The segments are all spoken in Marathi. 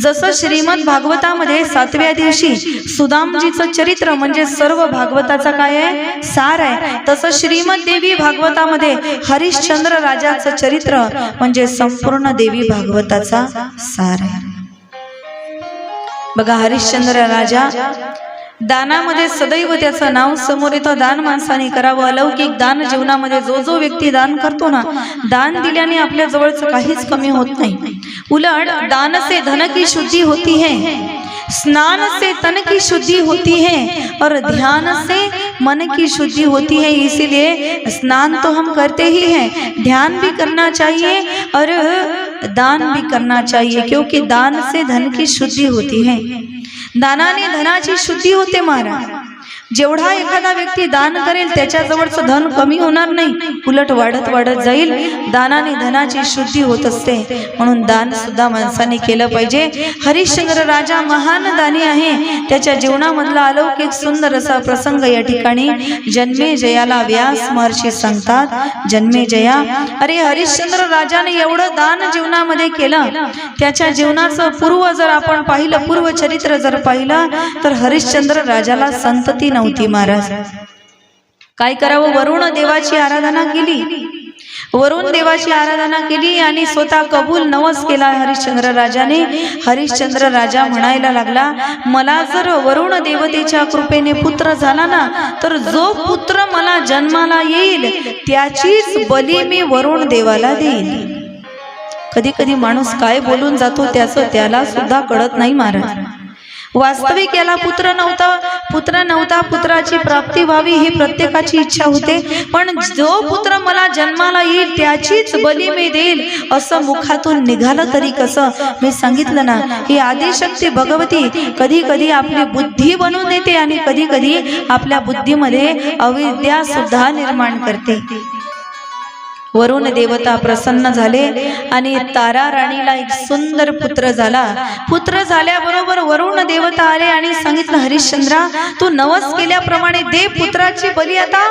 जसं श्रीमद भागवतामध्ये सातव्या दिवशी सुदामजीचं चरित्र म्हणजे सर्व भागवताचा काय आहे? सार आहे. तसं श्रीमद देवी भागवतामध्ये हरिश्चंद्र राजाचं चरित्र म्हणजे संपूर्ण देवी भागवताचा सार आहे. बघा हरिश्चंद्र राजा दानामध्ये सदैव त्याचं नाव समोर येतं. दान माणसाने करावं. अलौकिक दान जीवनामध्ये जो जो व्यक्ती दान करतो ना दान दिल्याने आपल्या जवळचं काहीच कमी होत नाही. उलट दान से धन की शुद्धी होती है. स्नान से तन की शुद्धि होती है और ध्यान से मन की शुद्धि होती है, इसीलिए स्नान तो हम करते ही हैं। ध्यान भी करना चाहिए और दान भी करना चाहिए, क्योंकि दान से धन की शुद्धि होती है। दाना दानाने धनाची शुद्धि होते महाराज। जेवढा एखादा व्यक्ती दान करेल त्याच्या जवळचं धन कमी होणार नाही. उलट वाढत वाढत जाईल. दानाने धनाची शुद्धी होत असते. म्हणून दान सुद्धा माणसाने केलं पाहिजे. हरिश्चंद्र राजा महान दानी आहे. त्याच्या जीवनामधला अलौकिक सुंदर असा प्रसंग या ठिकाणी जन्मे जयाला व्यास महर्षी सांगतात. जन्मे जया. अरे हरिश्चंद्र राजाने एवढं दान जीवनामध्ये केलं. त्याच्या जीवनाचं पूर्व जर आपण पाहिलं पूर्व चरित्र जर पाहिलं तर हरिश्चंद्र राजाला संतती नव्हती महाराज. काय करावं? वरुण देवाची आराधना केली. वरुण देवाची आराधना केली आणि स्वतः कबूल नवस केला हरिश्चंद्र राजाने. हरिश्चंद्र राजा म्हणायला लागला मला जर वरुण देवतेच्या कृपेने पुत्र झाला ना तर जो पुत्र मला जन्माला येईल त्याचीच बली मी वरुण देवाला देईल कधी कधी माणूस काय बोलून जातो त्याचं त्याला सुद्धा कळत नाही महाराज. वास्तविक याला पुत्र नव्हता. पुत्र नव्हता पुत्राची प्राप्ती व्हावी ही प्रत्येकाची इच्छा होते. पण जो पुत्र मला जन्माला येईल त्याचीच बली मी देईल असं मुखातून निघालं तरी कसं? मी सांगितलं ना ही आदिशक्ती भगवती. कधी कधी आपली बुद्धी बनवून देते आणि कधी कधी आपल्या बुद्धीमध्ये अविद्या सुद्धा निर्माण करते. वरुण देवता प्रसन्न झाले आणि तारा राणीला एक सुंदर पुत्र झाला. पुत्र झाल्याबरोबर वरुण देवता आले आणि सांगितलं हरिश्चंद्रा तू नवस केल्याप्रमाणे दे पुत्राची बली आता.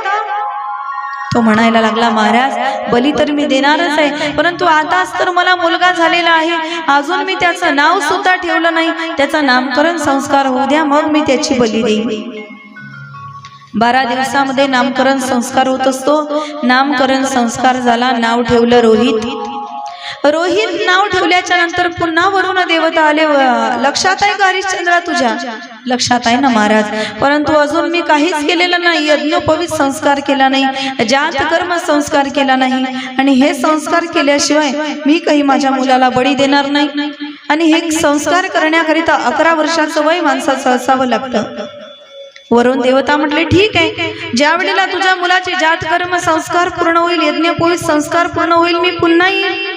तो म्हणायला लागला महाराज बली तर मी देणारच आहे परंतु आताच तर मला मुलगा झालेला आहे. अजून मी त्याचं नाव सुद्धा ठेवलं नाही. त्याचा नामकरण संस्कार होऊ द्या मग मी त्याची बली देईन. बारा दिवसामध्ये नामकरण संस्कार होत असतो. नामकरण संस्कार झाला नाव ठेवलं रोहित. रोहित नाव ठेवल्याच्या नंतर पुन्हा वरुण देवता आले. लक्षात आहे का हरिश्चंद्रा तुझ्या. लक्षात आहे ना महाराज. परंतु अजून मी काहीच केलेलं नाही. यज्ञोपवीत संस्कार केला नाही. जात कर्म संस्कार केला नाही. आणि हे संस्कार केल्याशिवाय मी काही माझ्या मुलाला बळी देणार नाही. आणि हे संस्कार करण्याकरिता अकरा वर्षाचं वय माणसाचं असावं लागतं. वरुण देवता म्हटले ठीक आहे. ज्या वेळेला तुझ्या मुलाचे जात कर्म संस्कार पूर्ण होईल यज्ञपोळी संस्कार पूर्ण होईल मी पुन्हा येईल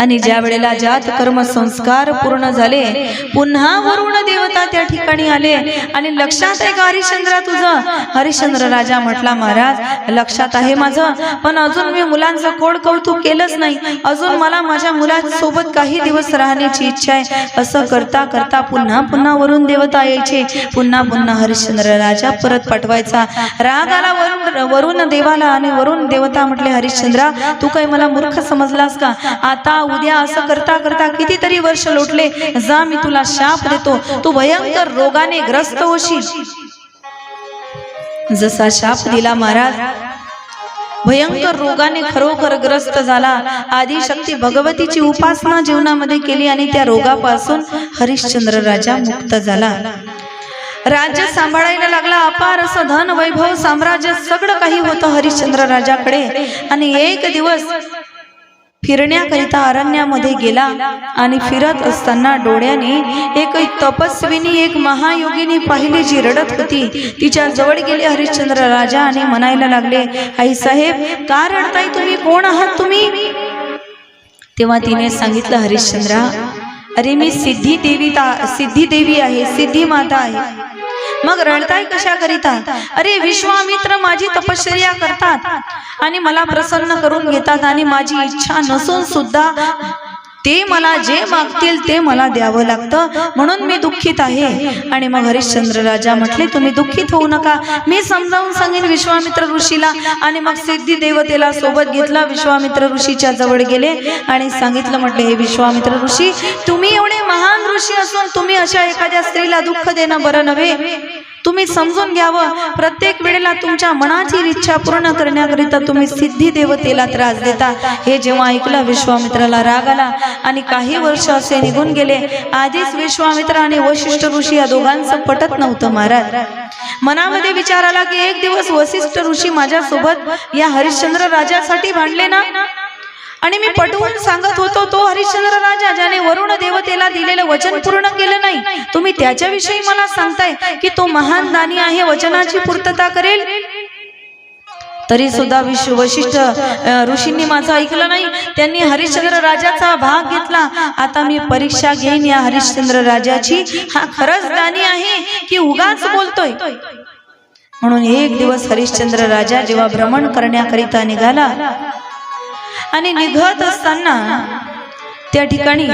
आणि ज्या वेळेला जात कर्म संस्कार पूर्ण झाले पुन्हा वरुण देवता त्या ठिकाणी आले. आणि लक्षात आहे का हरिश्चंद्रा तुझं? हरिश्चंद्र राजा म्हटला महाराज लक्षात आहे माझं पण अजून मी मुलांचं कोड कौतुक केलंच नाही. अजून मला माझ्या मुलासोबत काही दिवस राहण्याची इच्छा आहे. असं करता करता पुन्हा पुन्हा वरुण देवता यायचे. पुन्हा पुन्हा हरिश्चंद्र राजा परत पाठवायचा. राग आला वरुण वरुण देवाला आणि वरुण देवता म्हटले हरिश्चंद्रा तू काही मला मूर्ख समजलास का आता उद्या असं करता करता कितीतरी वर्ष लोटले. जा मी तुला शाप देतो. तू भयंकर रोगाने ग्रस्त होशील. जसा शाप दिला महाराज भयंकर रोगाने खरोखर ग्रस्त झाला. आदिशक्ती भगवतीची उपासना जीवनामध्ये केली आणि त्या रोगापासून हरिश्चंद्र राजा मुक्त झाला. राज्य सांभाळायला लागला. अपार असं धन वैभव साम्राज्य सगळं काही होतं हरिश्चंद्र राजाकडे. आणि एक दिवस फिरण्याकरिता अरण्यामध्ये गेला आणि फिरत असताना डोळ्याने एक तपस्विनी एक महायोगिनी पाहिली जी रडत होती. तिच्या जवळ गेले हरिश्चंद्र राजा आणि म्हणायला लागले आई साहेब का रडताय तुम्ही कोण आहात तुम्ही? तेव्हा तिने सांगितलं हरिश्चंद्रा अरे मी सिद्धी देवी ता- सिद्धी देवी आहे सिद्धी माता आहे. मग रडताय कशा करीता? अरे विश्वामित्र माझी तपश्चर्या करतात आणि मला प्रसन्न करून घेतात आणि माझी इच्छा नसून सुद्धा ते मला जे मागतील ते मला द्यावं लागतं. म्हणून मी दुःखित आहे. आणि मग हरिश्चंद्र राजा म्हटले तुम्ही दुःखित होऊ नका. मी समजावून सांगेन विश्वामित्र ऋषीला. आणि मग सिद्धी देवतेला सोबत घेतला विश्वामित्र ऋषीच्या जवळ गेले. आणि सांगितलं म्हटले हे विश्वामित्र ऋषी तुम्ही एवढे महान ऋषी असून तुम्ही अशा एखाद्या स्त्रीला दुःख देणं बरं नव्हे. तुम्ही समजून घ्यावं. प्रत्येक वेळेला तुमच्या मनाची इच्छा पूर्ण करण्याकरिता तुम्ही सिद्धी देवतेला त्रास देता. हे जेव्हा ऐकलं विश्वामित्राला राग आला आणि काही वर्ष असे निघून गेले. आधीच विश्वामित्र आणि वशिष्ठ ऋषी या दोघांचं पटत नव्हतं महाराज. मनामध्ये विचार आला की एक दिवस वशिष्ठ ऋषी माझ्यासोबत या हरिश्चंद्र राजासाठी भांडले ना? आणि मी पटवून सांगत होतो तो हरिश्चंद्र राजा ज्याने वरुण देवतेला दिलेलं वचन पूर्ण केलं नाही. तुम्ही त्याच्याविषयी मला सांगताय की तो महान दानी आहे वचनाची पूर्तता करेल. तरी सुद्धा विश्व वशिष्ठ ऋषींनी माझं ऐकलं नाही. त्यांनी हरिश्चंद्र राजाचा भाग घेतला. आता मी परीक्षा घेईन या हरिश्चंद्र राजाची. हा खरंच दानी आहे की उगाच बोलतोय. म्हणून एक दिवस हरिश्चंद्र राजा जेव्हा भ्रमण करण्याकरिता निघाला आणि निघत असताना त्या ठिकाणी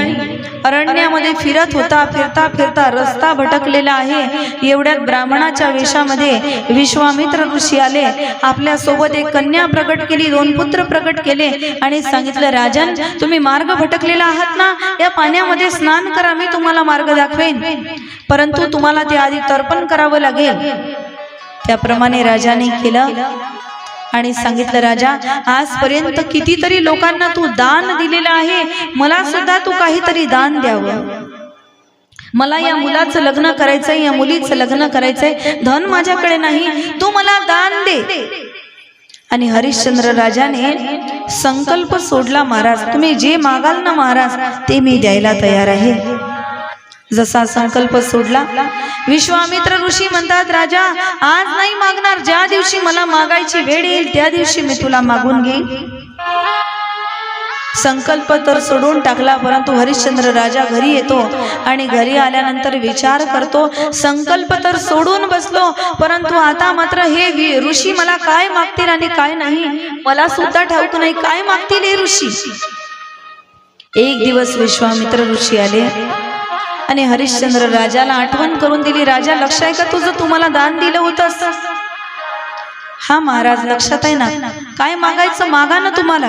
अरण्यामध्ये फिरत होता फिरता फिरता रस्ता भटकलेला आहे. एवढ्यात ब्राह्मणाच्या वेशामध्ये विश्वामित्र ऋषी आले. आपल्यासोबत एक कन्या प्रकट केली दोन पुत्र प्रकट केले आणि सांगितलं राजन तुम्ही मार्ग भटकलेला आहात ना? या पाण्यामध्ये स्नान करा मी तुम्हाला मार्ग दाखवेन. परंतु तुम्हाला ते आधी तर्पण करावं लागेल. त्याप्रमाणे राजाने केलं. आणि सांगितलं राजा आजपर्यंत कितीतरी लोकांना तू दान दिलेलं आहे. मला सुद्धा तू काहीतरी दान द्यावं. मला या मुलाचं लग्न करायचंय या मुलीचं लग्न करायचंय. धन माझ्याकडे नाही. तू मला दान दे. आणि हरिश्चंद्र राजाने संकल्प सोडला महाराज. तुम्ही जे मागाल ना महाराज ते मी द्यायला तयार आहे. जसा संकल्प सोडला. विश्वामित्र ऋषी म्हणतात राजा आज नाही मागणार. ज्या दिवशी मला मागायची वेळ येईल त्या दिवशी मी तुला मागून घेईन. संकल्प तर सोडून टाकला परंतु हरिश्चंद्र राजा घरी येतो आणि घरी आल्यानंतर विचार करतो संकल्प तर सोडून बसलो परंतु आता मात्र हे ऋषी मला काय मागतील आणि काय नाही? मला सुद्धा ठाऊक नाही. काय मागतील हे ऋषी? एक दिवस विश्वामित्र ऋषी आले. आणि हरिश्चंद्र राजाला आठवण करून दिली राजा लक्ष आहे का तुझं? तुम्हाला दान दिलं होतंस. हा महाराज लक्षात आहे ना. काय मागायचं मागा ना तुम्हाला.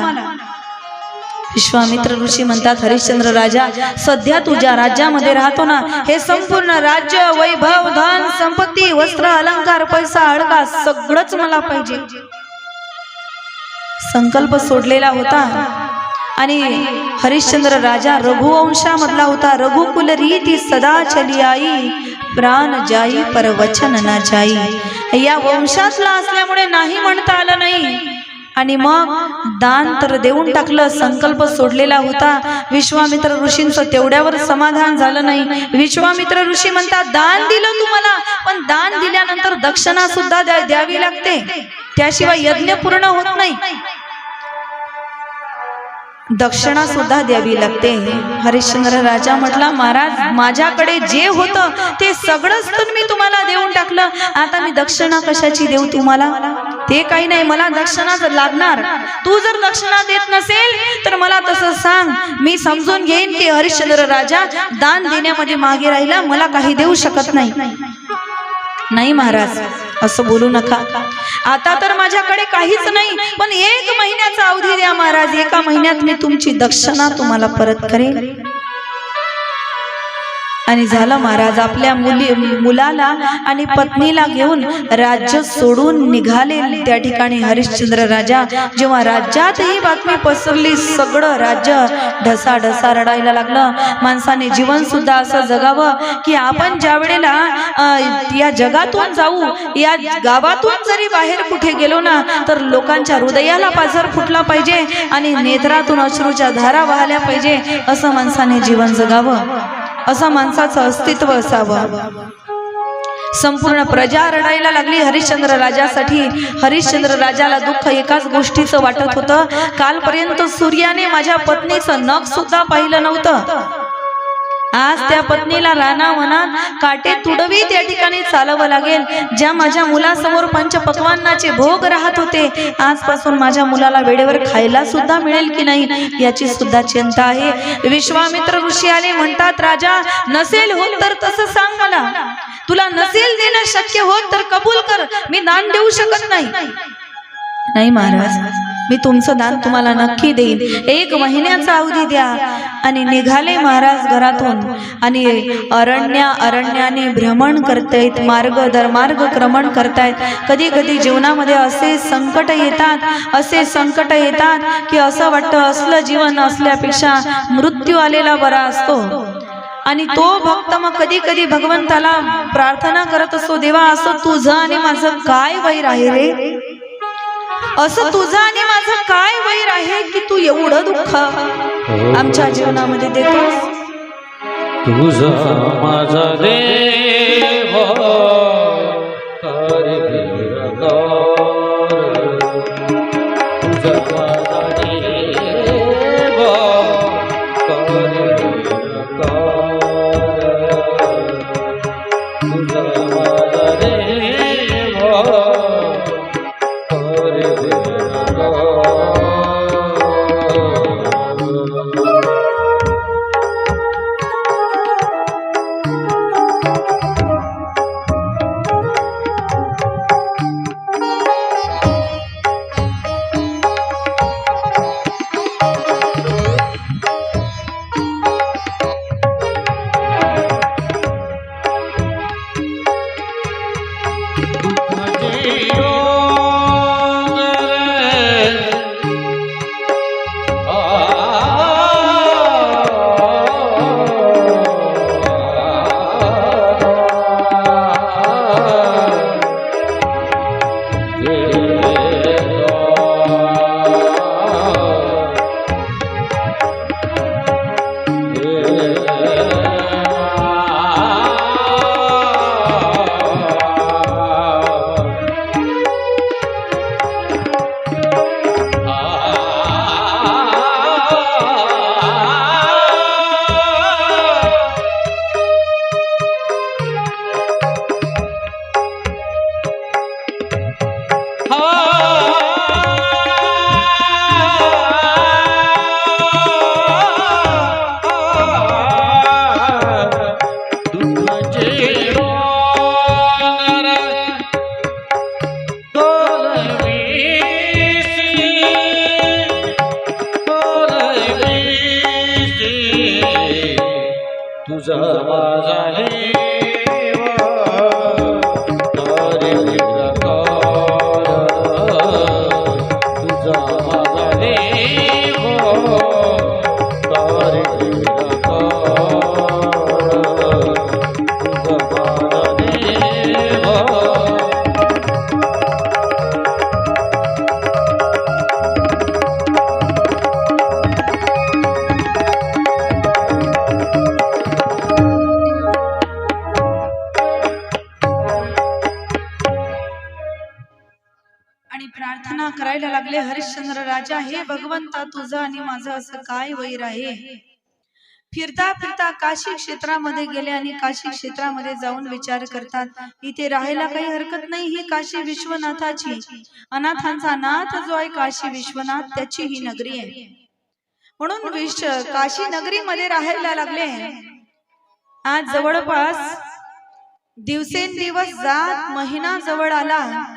विश्वामित्र ऋषी म्हणतात हरिश्चंद्र राजा सध्या तुझ्या राज्यामध्ये राहतो ना. हे संपूर्ण राज्य वैभव धन संपत्ती वस्त्र अलंकार पैसा अडका सगळंच मला पाहिजे. संकल्प सोडलेला होता. आणि हरिश्चंद्र राजा रघुवंशामधला होता. रघुकुल रीती सदा चली आई प्राण जाई पर वचन ना जाई. या वंशातला असल्यामुळे नाही म्हणता आलं नाही. आणि मग दान तर देऊन टाकलं संकल्प सोडलेला होता. विश्वामित्र ऋषींचं तेवढ्यावर समाधान झालं नाही. विश्वामित्र ऋषी म्हणतात दान दिलं तुम्हाला पण दान दिल्यानंतर दक्षिणा सुद्धा द्या- द्यावी लागते. त्याशिवाय यज्ञ पूर्ण होत नाही. दक्षिणा सुद्धा द्यावी लागते. हरिश्चंद्र राजा म्हटला महाराज माझ्याकडे जे होतं ते सगळंच तर मी तुम्हाला देऊन टाकलं. आता मी दक्षिणा कशाची देऊ तुम्हाला? ते काही नाही मला दक्षिणा जर लागणार तू जर दक्षिणा देत नसेल तर मला तसं सांग. मी समजून घेईन की हरिश्चंद्र राजा दान देण्यामध्ये मागे राहिला मला काही देऊ शकत नाही. नाही महाराज. असं बोलू नका. आता तर माझ्याकडे काहीच नाही पण एक महिन्याचा अवधी द्या महाराज. एका महिन्यात मी तुमची दक्षिणा तुम्हाला परत करेन. आणि झालं महाराज आपल्या मुली मुलाला आणि पत्नीला घेऊन राज्य सोडून निघाले. त्या ठिकाणी हरिश्चंद्र राजा जेव्हा राज्यात ही बातमी पसरली सगळं राज्य ढसा ढसा रडायला लागलं. माणसाने जीवन सुद्धा असं जगावं की आपण ज्या वेळेला या जगातून जाऊ या गावातून जरी बाहेर कुठे गेलो ना तर लोकांच्या हृदयाला पाझर फुटला पाहिजे आणि नेत्रातून अश्रूच्या धारा वाहल्या पाहिजे असं माणसाने जीवन जगावं. असं माणसाचं अस्तित्व असावं. संपूर्ण प्रजा रडायला लागली हरिश्चंद्र राजासाठी. हरिश्चंद्र राजाला दुःख एकाच गोष्टीचं वाटत होतं. कालपर्यंत सूर्याने माझ्या पत्नीचं नख सुद्धा पाहिलं नव्हतं. आज त्या पत्नीला राणा वनात काटे तुडवी त्या ठिकाणी चालवं लागेल. ज्या माझ्या मुलासमोर पंचपक्वांनाचे भोग राहत होते आजपासून माझ्या मुलाला वेळेवर खायला सुद्धा मिळेल की नाही याची सुद्धा चिंता आहे. विश्वामित्र ऋषी आले म्हणतात राजा नसेल होत तर तसं सांग मला. तुला नसेल देणं शक्य होत तर कबूल कर. मी दान देऊ शकत नाही. नाही महाराज. मी तुमचं दान तुम्हाला नक्की देईन. एक महिन्याचा अवधी द्या. आणि निघाले महाराज घरातून. आणि अरण्या अरण्याने भ्रमण करतायत मार्ग दर मार्ग क्रमण करतायत. कधी कधी जीवनामध्ये असे संकट येतात असे संकट येतात की असं वाटतं असलं जीवन असल्यापेक्षा मृत्यू आलेला बरा असतो. आणि तो भक्त मग कधी कधी भगवंताला प्रार्थना करत असतो देवा असं तुझं आणि माझं काय वैर आहे रे? असं तुझं आणि माझं काय वैर आहे की तू एवढं दुःख आमच्या जीवनामध्ये देतोस? तुझा माझा देव करे आता तुझं आणि माझं असं काय वैर आहे? फिरता फिरता काशी क्षेत्रामध्ये गेले आणि काशी क्षेत्रामध्ये जाऊन विचार करतात इथे राहायला काही हरकत नाही ही काशी विश्वनाथाची. अनाथांचा नाथ जो आहे काशी विश्वनाथ त्याची ही नगरी आहे. म्हणून विश्व काशी नगरीमध्ये राहायला लागले. आज जवळपास दिवसेंदिवस जात महिना जवळ आला.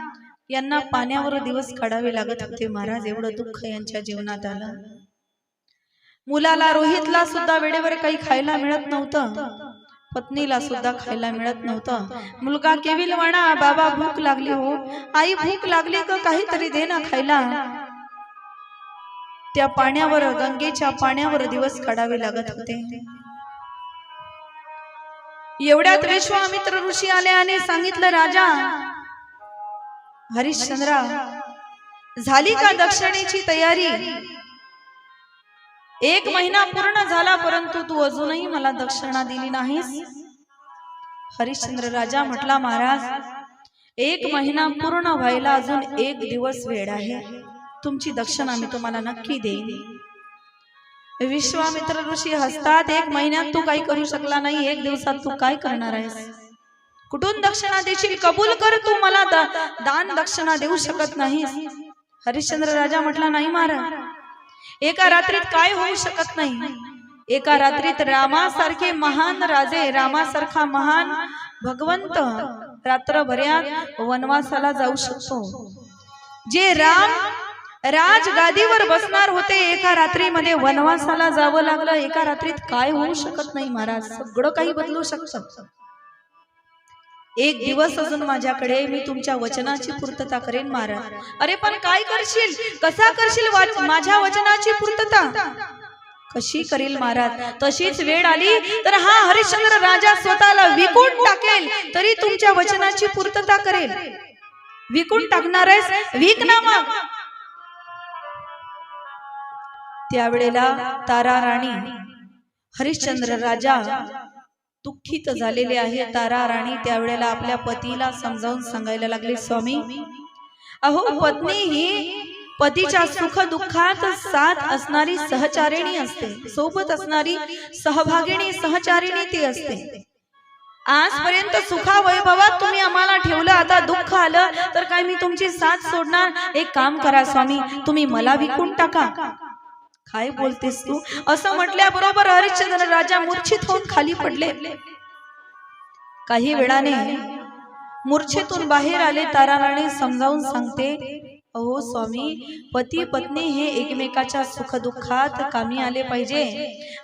यांना पाण्यावर दिवस काढावे लागत होते. महाराज एवढं दुःख यांच्या जीवनात आलं. मुलाला रोहितला सुद्धा वेळेवर काही खायला मिळत नव्हतं. पत्नीला सुद्धा खायला मिळत नव्हतं. मुलगा केविल म्हणा बाबा भूक लागली हो. आई भूक लागली का काहीतरी दे ना खायला? त्या पाण्यावर गंगेच्या पाण्यावर दिवस काढावे लागत होते. एवढ्यात विश्वामित्र ऋषी आले आणि सांगितलं राजा हरिश्चंद्रा झाली का दक्षिणेची तयारी? एक महिना पूर्ण झाला परंतु तू अजूनही मला दक्षिणा दिली नाहीस. हरिश्चंद्र राजा म्हटला महाराज एक महिना पूर्ण व्हायला अजून एक दिवस वेळ आहे. तुमची दक्षिणा मी तुम्हाला नक्की देईन. विश्वामित्र ऋषी हसतात एक महिन्यात तू काही करू शकला नाही. एक दिवसात तू काय करणार आहेस? कुठून दक्षिणा देशील? कबूल कर तू मला दा- दान दक्षिणा देऊ शकत नाही हरिश्चंद्र राजा म्हटला नाही महाराज. एका रात्रीत काय होऊ शकत नाही. एका रात्रीत रामासारखे महान राजे रामासारखा महान भगवंत रात्रभऱ्यात वनवासाला जाऊ शकतो. जे राम राजगादीवर बसणार होते एका रात्रीमध्ये वनवासाला जावं लागलं. एका रात्रीत काय होऊ शकत नाही महाराज. सगळं काही बदलू शकतं. एक दिवस अजून माझ्याकडे मी तुमच्या वचनाची पूर्तता करेन महाराज अरे पण काय करशील? कसा करशील वाच- माझ्या वचनाची पूर्तता? कशी करील महाराज? तशीच वेळ आली तर हा हरिश्चंद्र राजा स्वतःला विकून टाकेल तरी तुमच्या वचनाची पूर्तता करेल. विकून टाकणार आहेस विक ना मग त्यावेळेला तारा राणी हरिश्चंद्र राजा दुःखित झालेले आहे तारा राणी. त्यावेळेला आपल्या पतीला समजावून सांगायला लागले स्वामी अहो पत्नी ही पतीच्या सुख दुःखात साथ असणारी सहचारिणी असते. सोबत असणारी सहभागिनी सहचारिणी ती असते. आजपर्यंत सुखा वैभवात तुम्ही आम्हाला ठेवलं. आता दुःख आलं तर काय मी तुमची साथ सोडणार? एक काम करा स्वामी. तुम्ही मला विकून टाका. काय बोलतेस तू? असं म्हटल्याबरोबर हरिश्चंद्र राजा मूर्छित होऊन खाली पडले. काही वेळाने मूर्छेतून बाहेर आले ताराराणी समजावून सांगते अहो स्वामी पती पत्नी हे एकमेकाच्या सुखदुःखात कामी आले पाहिजे.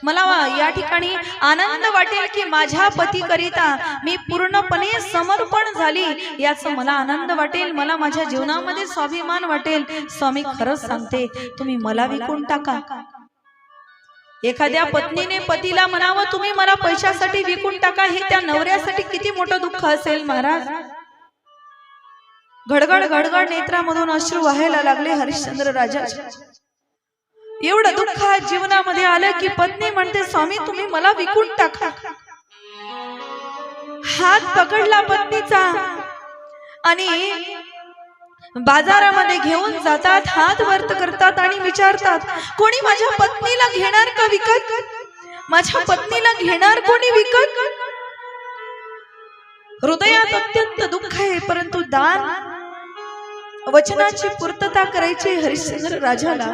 मला वा- या ठिकाणी आनंद वाटेल की माझ्या पतीकरिता मी पूर्णपणे समर्पण झाली. याचा मला आनंद वाटेल मला माझ्या जीवनामध्ये स्वाभिमान वाटेल. स्वामी खरंच सांगते तुम्ही मला विकून टाका. एखाद्या पत्नीने पतीला म्हणावं तुम्ही मला पैशासाठी विकून टाका. हे त्या नवऱ्यासाठी किती मोठं दुःख असेल महाराज? घडगड घडगड नेत्रामधून अश्रू व्हायला लागले हरिश्चंद्र राजा एवढं दुःख जीवनामध्ये आलं की पत्नी म्हणते स्वामी तुम्ही मला विकून टाका. हात पकडला पत्नीचा आणि बाजारामध्ये घेऊन जातात हात वर्त करतात आणि विचारतात कोणी माझ्या पत्नीला घेणार का विकत? माझ्या पत्नीला घेणार कोणी विकत? हृदयात अत्यंत दुःख आहे परंतु दान वचनाची पूर्तता करायची हरिश्चंद्र राजाला.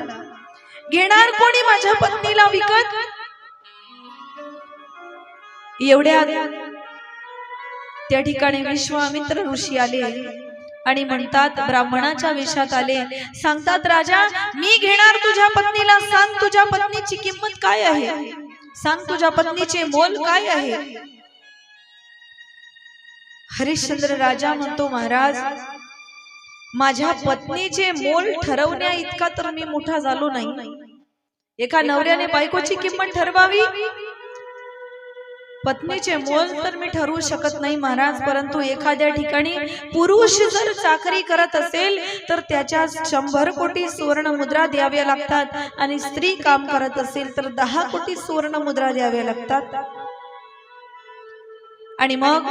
घेणार कोणी माझ्या पत्नीला विकत? एवढ्या त्या ठिकाणी विश्वामित्र ऋषी आले आणि म्हणतात ब्राह्मणाच्या वेशात आले. सांगतात राजा मी घेणार तुझ्या पत्नीला. सांग तुझ्या पत्नीची किंमत काय आहे? सांग तुझ्या पत्नीचे मोल काय आहे? हरिश्चंद्र राजा म्हणतो महाराज माझ्या पत्नीचे मोल ठरवण्या इतका तर मी मोठा झालो नाही. एका नवऱ्याने बायकोची किंमत ठरवावी? पत्नीचे मोल तर मी ठरवू शकत नाही महाराज परंतु एखाद्या ठिकाणी पुरुष जर चाकरी करत असेल तर त्याच्या शंभर कोटी सुवर्ण मुद्रा द्याव्या लागतात आणि स्त्री काम करत असेल तर दहा कोटी सुवर्ण मुद्रा द्याव्या लागतात. आणि मग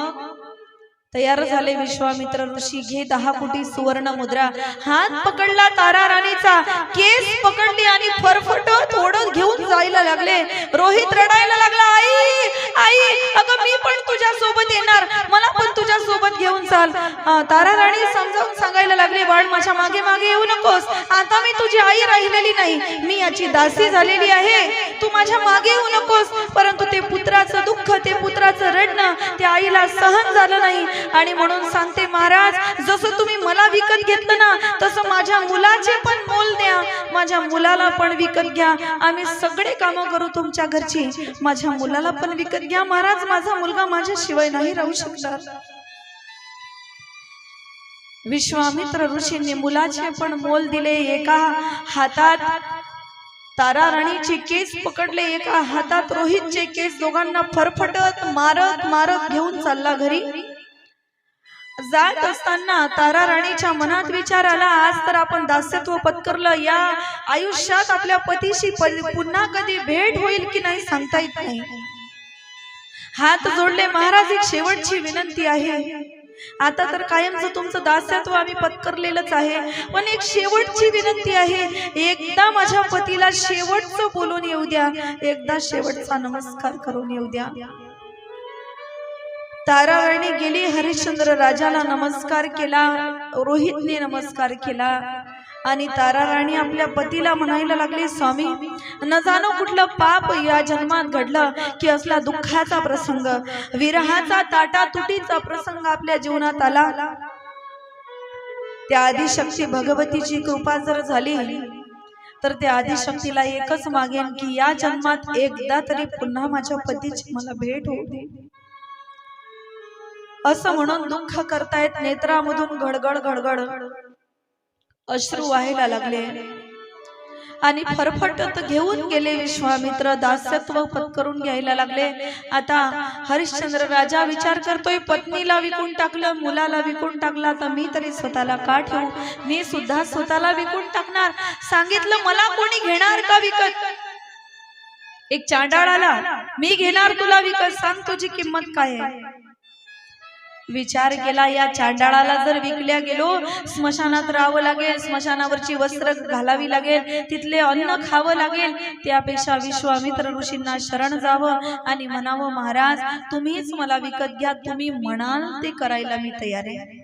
तयार झाले विश्वामित्र ऋषी. घे दहा कोटी सुवर्ण मुद्रा. हात पकडला तारा राणीचा. केस पकडली आणि फरफटत ओढत घेऊन जायला लागले. रोहित रडायला लागला आई आई अगं मी पण तुझ्या सोबत येणार. मला पण तुझ्या सोबत घेऊन चाल. तारा राणी समजावून सांगायला लागले बाळ माझ्या मागे मागे येऊ नकोस. आता मी तुझी आई राहिलेली नाही. मी याची दासी झालेली आहे. तू माझ्या मागे येऊ नकोस. परंतु ते पुत्राचं दुःख ते पुत्राचं रडणं त्या आईला सहन झालं नाही. आणि म्हणून सांगते महाराज जसं तुम्ही मला विकत घेतलं ना तसं माझ्या मुलाचे पण मोल द्या. माझ्या मुलाला पण विकत घ्या. आम्ही सगळे कामं करू तुमच्या घरची. माझ्या मुलाला पण विकत घ्या. महाराज माझा मुलगा माझ्याशिवाय नाही राहू शकणार. विश्वामित्र ऋषींनी मुलाचे पण मोल दिले एका हातात. तारा राणीचे केस पकडले एका हातात. रोहितचे केस दोघांना फरफटत मारत मारत घेऊन चालला घरी. जात असताना तारा राणीच्या मनात विचार आला आज तर आपण दास्यत्व पत्करलं. या आयुष्यात आपल्या पतीशी प- पुन्हा कधी भेट होईल की नाही सांगता येत नाही. हात जोडले महाराज एक शेवटची विनंती आहे. आता तर कायमचं तुमचं दास्यत्व आम्ही पत्करलेलंच आहे पण एक शेवटची विनंती आहे. एकदा माझ्या पतीला शेवटचं बोलून येऊ द्या. एकदा शेवटचा नमस्कार करून येऊ द्या. ताराराणी गेली हरिश्चंद्र राजाला नमस्कार केला रोहितने नमस्कार केला. आणि ताराराणी आपल्या पतीला म्हणायला लागली स्वामी न जाणो कुठलं पाप या जन्मात घडलं की असला दुःखाचा प्रसंग. विरहाचा ताटा तुटीचा प्रसंग आपल्या जीवनात आला. त्या आदिशक्ती भगवतीची कृपा जर झाली तर त्या आदिशक्तीला एकच मागेन की या जन्मात एकदा तरी पुन्हा माझ्या पतीची मला भेट होते असं म्हणून दुःख करतायत नेत्रामधून घडगड घडगड अश्रू व्हायला लागले. आणि फरफटत घेऊन गेले विश्वामित्र दास्यत्व पत्करून घ्यायला लागले. आता हरिश्चंद्र राजा विचार करतोय पत्नीला विकून टाकलं मुलाला विकून टाकला. तर मी तरी स्वतःला का ठेवू मी सुद्धा स्वतःला विकून टाकणार. सांगितलं मला कोणी घेणार का विकत? एक चांडाळ आला मी घेणार तुला विकत सांग तुझी किंमत काय आहे? विचार केला या चांडाळाला जर विकल्या गेलो स्मशानात राहावं लागेल स्मशानावरची वस्त्र घालावी लागेल तिथले अन्न खावं लागेल त्यापेक्षा विश्वामित्र ऋषींना शरण जावं आणि म्हणावं महाराज तुम्हीच मला विकत घ्या तुम्ही म्हणाल ते करायला मी तयार आहे.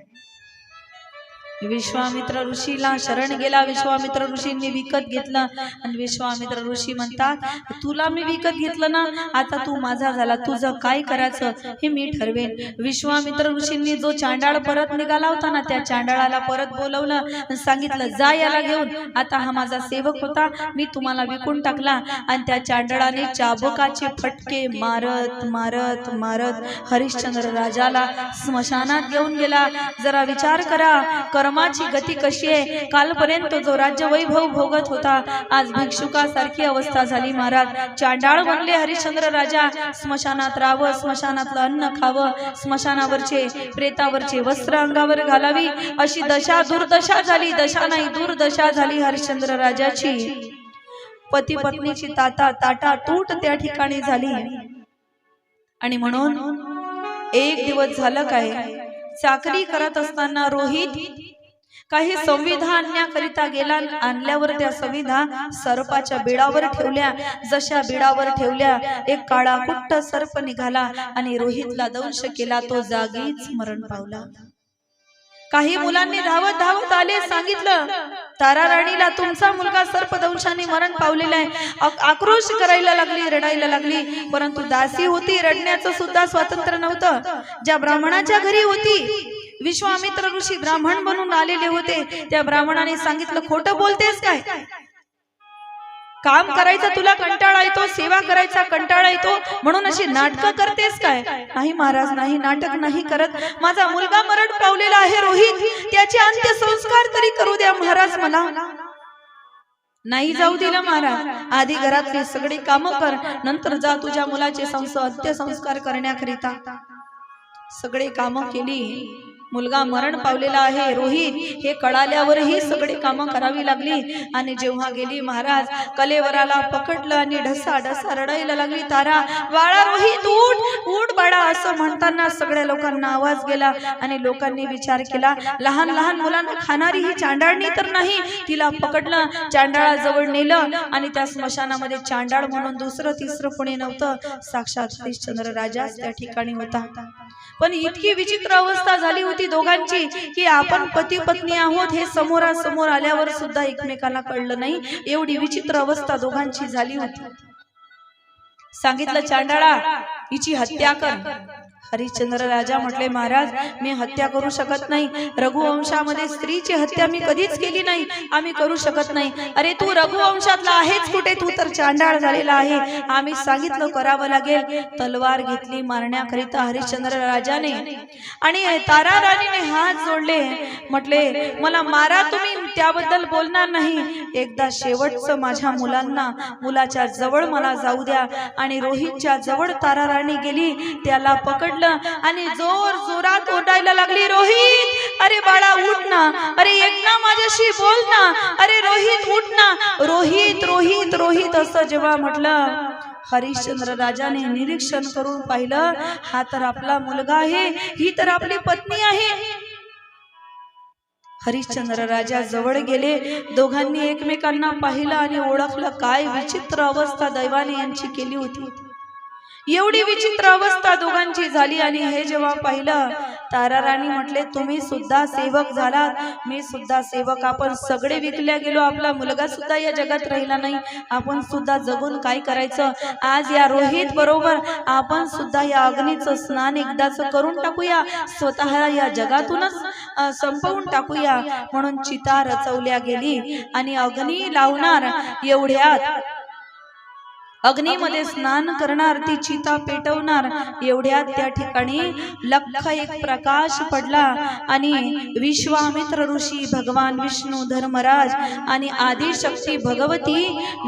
विश्वामित्र ऋषीला शरण गेला. विश्वामित्र ऋषींनी विकत घेतलं. आणि विश्वामित्र ऋषी म्हणतात तुला मी विकत घेतलं ना? आता तू माझा झाला. तुझं काय करायचं हे मी ठरवेन. विश्वामित्र ऋषींनी जो चांडाळ परत निघाला होता ना त्या चांडाळाला परत बोलवलं आणि सांगितलं जा याला घेऊन. आता हा माझा सेवक होता. मी तुम्हाला विकून टाकला. आणि त्या चांडाळाने चाबकाचे फटके मारत मारत मारत हरिश्चंद्र राजाला स्मशानात घेऊन गेला. जरा विचार करा. कर्माची गती कशी आहे? कालपर्यंत जो राज्य वैभव भोगत होता आज भिक्षुकासारखी अवस्था झाली महाराज. चांडाळ बनले हरिश्चंद्र राजा. स्मशानात राहावं स्मशानातलं अन्न खावं स्मशानावरचे प्रेतावरचे वस्त्र अंगावर घालावी. अशी दशा दुर्दशा झाली. दशा नाही दुर्दशा झाली हरिश्चंद्र राजाची. पती पत्नीची ताता ताटा तूट त्या ठिकाणी झाली. आणि म्हणून एक दिवस झालं काय? चाकरी करत असताना रोहित काही संविधा आणण्याकरिता गेला आणल्यावर त्या संविधा सर्पाच्या बिडावर ठेवल्या. जशा बिडावर ठेवल्या एक काळा कुट्ट सर्प निघाला आणि रोहितला दंश केला तो जागीच मरण पावला. काही मुलांनी धावत धावत आले सांगितलं तारा राणीला तुमचा मुलगा सर्पदंशाने मरण पावलेला आहे. आक- आक्रोश करायला लागली रडायला लागली. परंतु दासी होती रडण्याचं सुद्धा स्वातंत्र्य नव्हतं. ज्या ब्राह्मणाच्या घरी होती विश्वामित्र ऋषी ब्राह्मण बनून आलेले होते. त्या ब्राह्मणाने सांगितलं खोटं बोलतेस काय? काम करायचा तुला कंटाळा येतो सेवा करायचा कंटाळा येतो. म्हणून अशी नाटकं करतेस काय? नाही महाराज नाही नाटक नाही करत. माझा मुलगा मरण पावलेला आहे रोहित. त्याचे अंत्यसंस्कार तरी करू द्या महाराज मला. नाही जाऊ दिलं महाराज. आधी घरातली सगळी कामं कर. नंतर जा तुझ्या मुलाचे संस अंत्यसंस्कार करण्याकरिता. सगळे कामं केली मुलगा मरण पावलेला आहे रोहित हे कळाल्यावरही सगळी कामं करावी लागली. आणि जेव्हा गेली महाराज कलेवराला पकडलं आणि ढसा ढसा रडायला लागली तारा बाळा रोहित उठ उठ बाळा असं म्हणताना सगळ्या लोकांना आवाज गेला आणि लोकांनी विचार केला लहान लहान मुलांना खाणारी ही चांडाळणी तर नाही. तिला पकडलं चांडाळाजवळ नेलं आणि त्या स्मशानामध्ये चांडाळ म्हणून दुसरं तिसरं कोणी नव्हतं. साक्षात हरिश्चंद्र राजाच त्या ठिकाणी होता. पण इतकी विचित्र अवस्था झाली होती दोघांची की आपण पती पत्नी आहोत हे समोरासमोर आल्यावर सुद्धा एकमेकाला कळलं नाही. एवढी विचित्र अवस्था दोघांची झाली होती. सांगितलं चांडाळा हिची हत्या कर. हरिश्चंद्र राजा म्हटले महाराज मी हत्या करू शकत नाही. रघुवंशामध्ये स्त्रीची हत्या मी कधीच केली नाही. आम्ही करू शकत नाही. अरे तू रघुवंशातला आहेच कुठे? तू तर चांडाळ झालेला आहे. आम्ही सांगितलं करावं लागेल. तलवार घेतली मारण्याकरिता हरिश्चंद्र राजाने. आणि तारा राणीने हात जोडले. म्हटले मला मारा तुम्ही. त्याबद्दल बोलणार नाही. एकदा शेवटचं माझ्या मुलांना मुलाच्या जवळ मला जाऊ द्या. आणि रोहितच्या जवळ तारा राणी गेली. त्याला पकडलं आणि जोर जोरात ओरडायला लागली रोहित अरे बाळा उठ ना. अरे एक ना माझ्याशी बोल ना. अरे रोहित उठ ना. रोहित रोहित रोहित असं जेव्हा म्हटलं. हरिश्चंद्र राजाने निरीक्षण करून पाहिलं. हा तर आपला मुलगा आहे. ही तर आपली पत्नी आहे. हरिश्चंद्र राजा जवळ गेले. दोघांनी एकमेकांना पाहिलं आणि ओळखलं काय विचित्र अवस्था दैवाने यांची केली होती. एवढी विचित्र अवस्था दोघांची झाली आणि हे जेव्हा पाहिलं तारा राणी म्हटले तुम्ही सुद्धा सेवक झालात. मी सुद्धा सेवक. आपण सगळे विकल्या गेलो. आपला मुलगा सुद्धा या जगात राहिला नाही. आपण सुद्धा जगून काय करायचं? आज या रोहित बरोबर आपण सुद्धा या अग्नीचं स्नान एकदाच करून टाकूया. स्वतःला या जगातूनच संपवून टाकूया. म्हणून चिता रचवल्या गेली आणि अग्नी लावणार एवढ्यात अग्नीमध्ये स्नान करणार ती चिता पेटवणार एवढ्यात त्या ठिकाणी लख एक प्रकाश पडला आणि विश्वामित्र ऋषी भगवान विष्णू धर्मराज आणि आदिशक्ती भगवती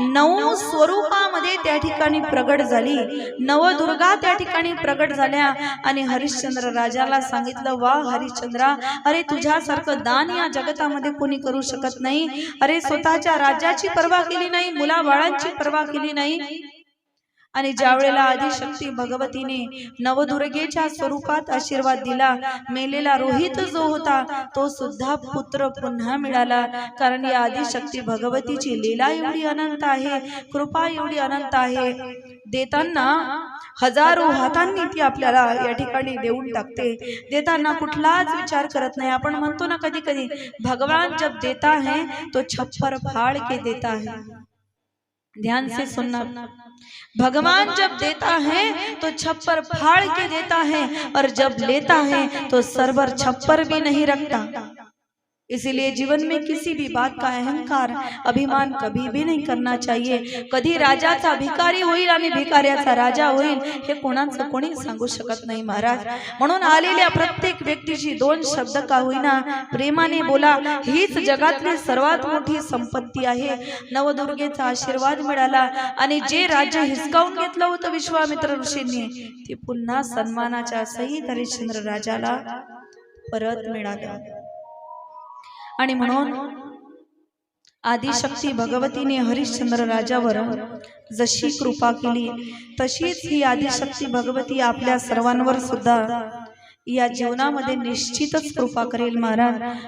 नऊ स्वरूपामध्ये त्या ठिकाणी प्रगट झाली. नवदुर्गा त्या ठिकाणी प्रगट झाल्या आणि हरिश्चंद्र राजाला सांगितलं वा हरिश्चंद्रा अरे तुझ्यासारखं दान या जगतामध्ये कोणी करू शकत नाही? अरे स्वतःच्या राज्याची पर्वा केली नाही मुलाबाळांची पर्वा केली नाही आणि ज्या वेळेला आदिशक्ती भगवतीने नवदुर्गेच्या स्वरूपात आशीर्वाद दिला मेलेला रोहित जो होता तो सुद्धा पुत्र पुन्हा मिळाला कारण या आदिशक्ती भगवतीची लीला एवढी अनंत आहे कृपा एवढी अनंत आहे. देताना हजारो हातांनी ती आपल्याला या ठिकाणी देऊन टाकते. देताना कुठलाच विचार करत नाही. आपण म्हणतो ना कधी कधी भगवान जब देता है तो छप्पर फाड़ के देता है. ध्यान से सुनना। भगवान जब देता है तो छप्पर फाड़ के देता है और जब लेता है तो सरवर छप्पर भी नहीं रखता। इसीलिए जीवन में किसी भी बात का अहंकार अभिमान कभी भी नहीं करना चाहिए। कधी राजाचा भिकारी होईल आणि भिकाऱ्याचा राजा होईल हे कोणाचं कोणी सांगू शकत नाही महाराज। म्हणून आलेल्या प्रत्येक व्यक्तीची दोन शब्द का होईना प्रेमाने बोला हीच जगातली सर्वात मोठी संपत्ती आहे। नवदुर्गेचा आशीर्वाद मिळाला आणि जे राज्य हिसकावून घेतलं होतं विश्वामित्र ऋषींनी ते पुन्हा सन्मानाच्या सहित हरिश्चंद्र राजाला परत मिळालं आणि म्हणून आदिशक्ती भगवतीने हरिश्चंद्र राजावर जशी कृपा केली तशीच ही आदिशक्ती भगवती आपल्या सर्वांवर सुद्धा या जीवनामध्ये निश्चितच कृपा करेल महाराज.